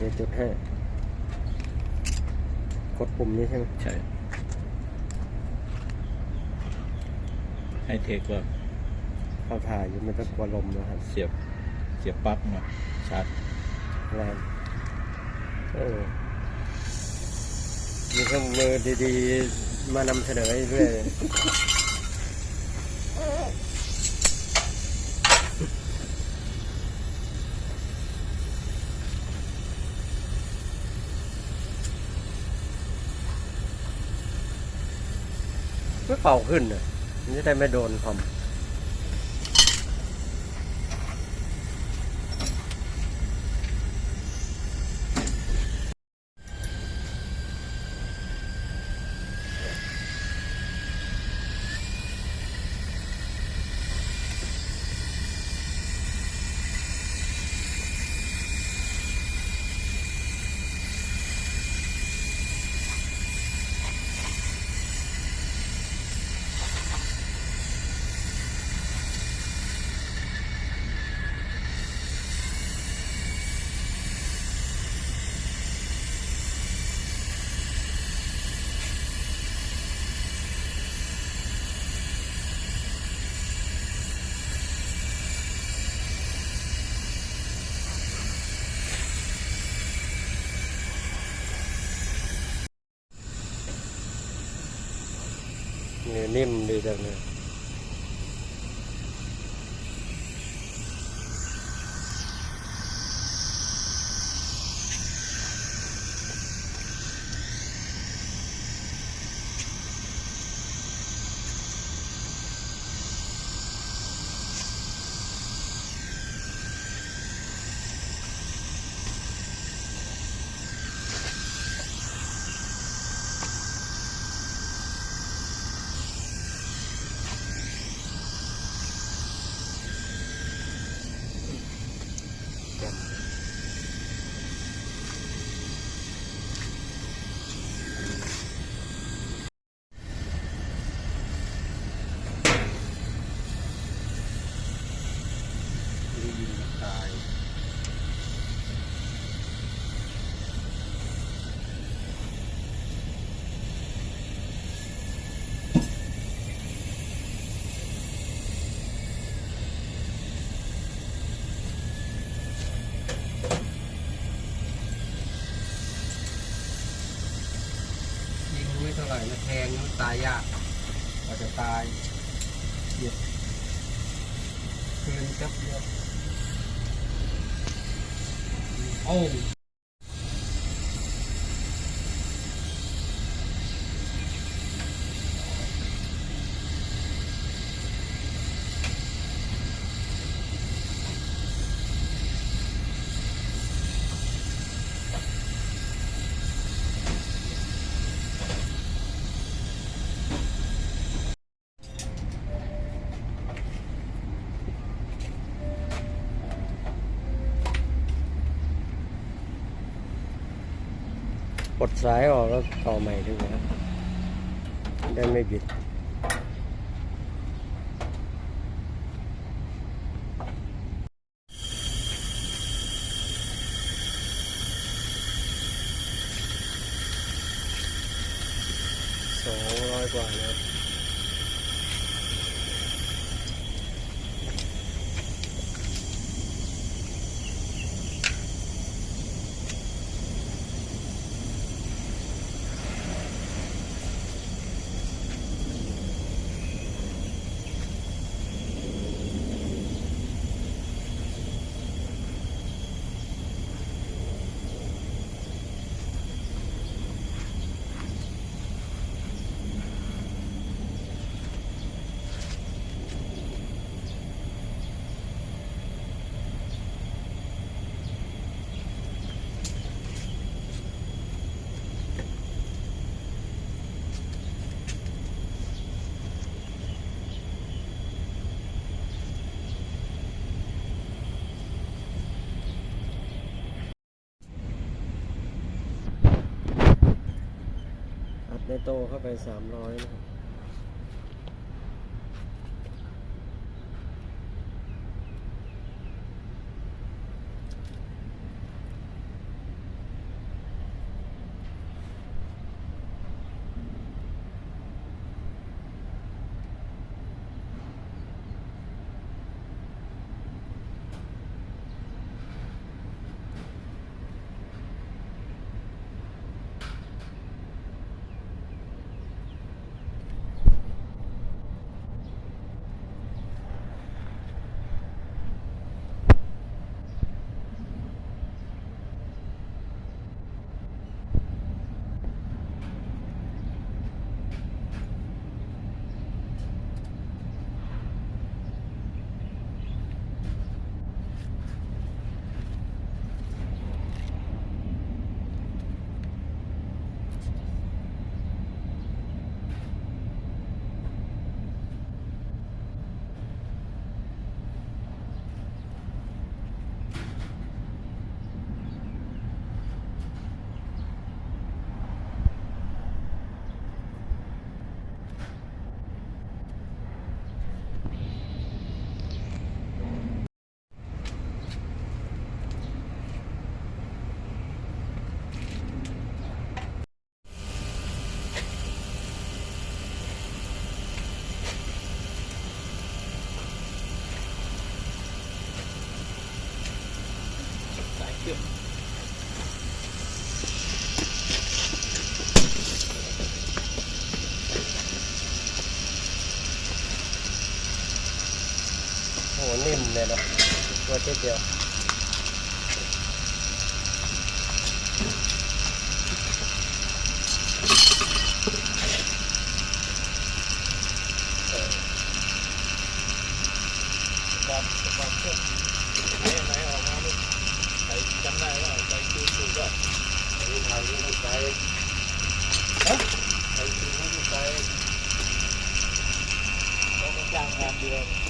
เดี๋ยวจะจุดให้กดปุ่มนี้ใช่ไหมใช่ ให้เทคก็เข้าถ่ายอยู่ไม่ต้องกลัวลมนะครับ เสียบ เสียบปลั๊กมาชาร์จแรงเออมีเครื่องมือดีๆ มานำเสนอเรื่อย ไม่เป่าขึ้นอะมันจะได้ไม่โดนคอม เนิ่มดีจังเลย ได้ยินตาย ยิงไม่เท่าไหร่นะแทง มันตายยากกว่าจะตายเหยียบคืนแป๊บเดียวโอ้ ปลดสายออกแล้วต่อใหม่ด้วยนะได้ไม่บิดสองร้อยกว่านะ อัดในโตเข้าไปสามร้อยนะครับ ชื่อ โอ้โห นิ่มเลยเนาะตัวเช็ดเดียวความความเชื่อไห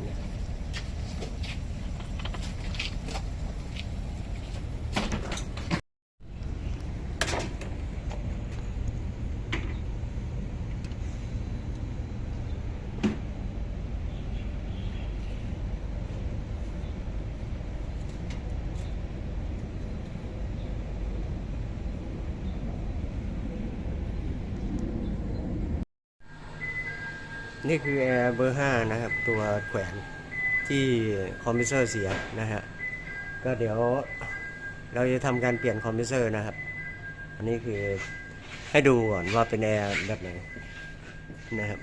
น นี่คือแอร์เบอร์5นะครับ ตัวแขวนที่คอมพิวเซอร์เสียนะฮะก็เดี๋ยวเราจะทำการเปลี่ยนคอมพิวเซอร์นะครับ อันนี้คือให้ดูก่อนว่าเป็นแอร์แบบไหนนะครับ